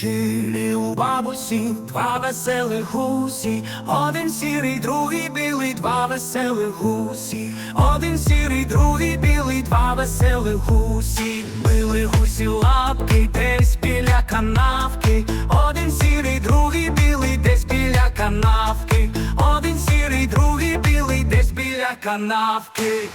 Жили у бабусі два веселих гусі, один сірий, другий білий, два веселих гусі, один сірий, другий білий, два веселих гусі, били гусі лапки десь біля канавки, один сірий, другий білий, десь біля канавки, один сірий, другий білий, десь біля канавки.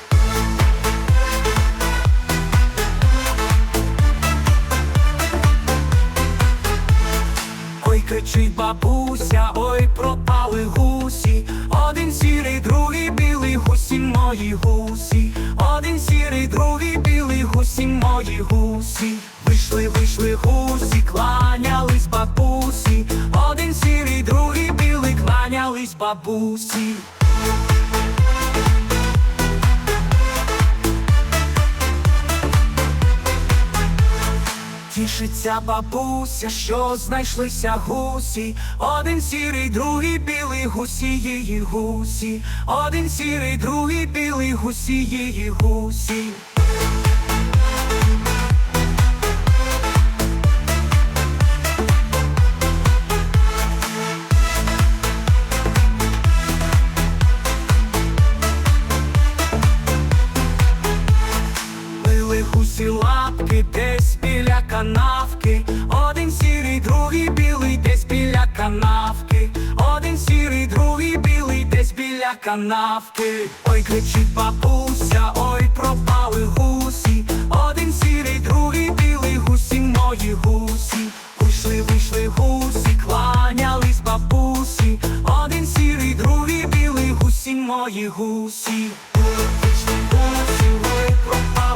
Кричить бабуся, ой, пропали гусі, один сірий, другий білий, гусі мої гусі, один сірий, другий білий, гусі мої гусі, вийшли, вийшли гусі, кланялись бабусі, один сірий, другий білий, кланялись бабусі. Тішиться бабуся, що знайшлися гусі, один сірий, другий білий, гусі її гусі, один сірий, другий білий, гусі її гусі. канавки, ой кричить бабуся, ой пропали гусі, один сірий, другий білий гусі, мої гусі, Вийшли, вийшли гусі, кланялись бабусі, один сірий, другий білий гусі, мої гусі, Ой, вийшли гусі, ой пропали